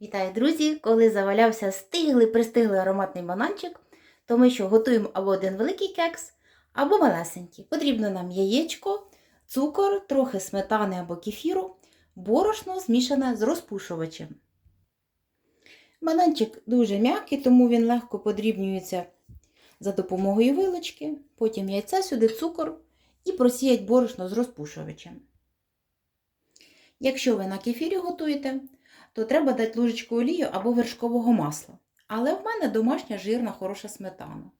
Вітаю, друзі! Коли завалявся стиглий, пристиглий ароматний бананчик, то ми що готуємо або один великий кекс, або малесенький. Потрібно нам яєчко, цукор, трохи сметани або кефіру, борошно змішане з розпушувачем. Бананчик дуже м'який, тому він легко подрібнюється за допомогою вилочки, потім яйця сюди, цукор і просіять борошно з розпушувачем. Якщо ви на кефірі готуєте, то треба дати ложечку олію або вершкового масла. Але в мене домашня жирна хороша сметана.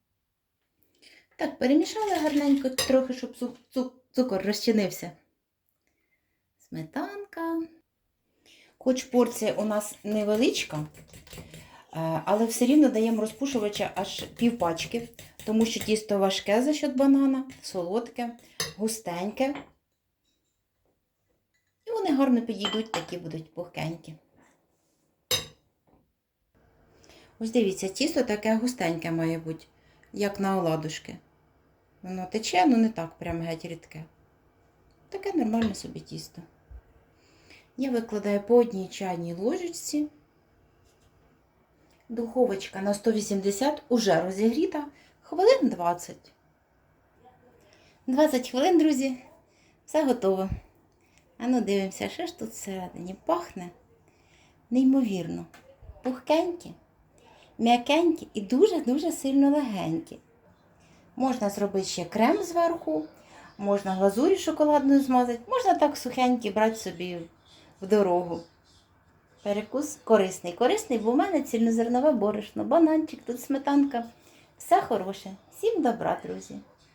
Так, перемішали гарненько трохи, щоб цу- цу- цукор розчинився. Сметанка. Хоч порція у нас невеличка, е, але все рівно даємо розпушувача аж півпачки, тому що тісто важке за счет банана, солодке, густеньке. І вони гарно підійдуть, такі будуть пухкенькі. Ось дивіться, тісто таке густеньке має бути, як на оладушки. Воно тече, але не так прямо геть рідке. Таке нормальне собі тісто. Я викладаю по одній чайній ложечці. Духовочка на 180 уже розігріта хвилин 20. 20 хвилин, друзі, все готово. А ну дивимося, що ж тут всередині пахне. Неймовірно. Пухкенькі, м'якенькі і дуже-дуже сильно легенькі. Можна зробити ще крем зверху, можна глазурі шоколадною змазати, можна так сухенькі брати собі в дорогу. Перекус корисний. Корисний, бо в мене цільнозернове борошно, бананчик, тут сметанка. Все хороше. Всім добра, друзі!